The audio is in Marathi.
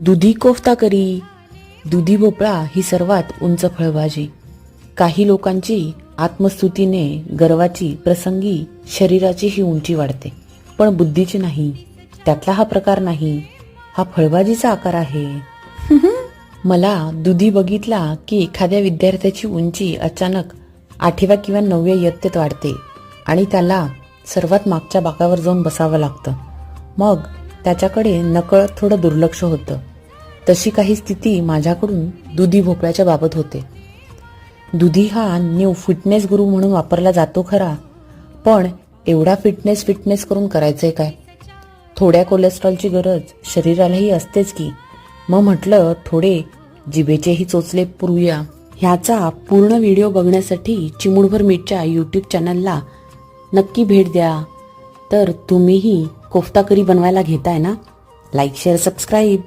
दुधी कोफ्ता करी दुधी भोपळा ही सर्वात उंच फळभाजी. काही लोकांची आत्मस्तुतीने गर्वाची प्रसंगी शरीराची ही उंची वाढते. पण बुद्धीची नाही त्यातला हा प्रकार नाही. हा फळभाजीचा आकार आहे. मला दुधी बघितला की एखाद्या विद्यार्थ्याची उंची अचानक आठव्या किंवा नवव्या इयत्तेत वाढते आणि त्याला सर्वात मागच्या बाकावर जाऊन बसावं लागतं. मग त्याच्याकडे नकळत थोडं दुर्लक्ष होतं. तशी काही स्थिती माझ्याकडून दुधी भोपळ्याच्या बाबत होते. दुधी हा न्यू फिटनेस गुरु म्हणून वापरला जातो खरा पण एवढा फिटनेस फिटनेस करून करायचंय काय? थोड्या कोलेस्ट्रॉलची गरज शरीरालाही असतेच की. मग म्हटलं थोडे जिभेचेही चोचले पुरूया. ह्याचा पूर्ण व्हिडिओ बघण्यासाठी चिमुडभर मीठच्या यूट्यूब चॅनलला नक्की भेट द्या. तर तुम्हीही कोफ्ता करी बनवायला घेताय ना? Like share subscribe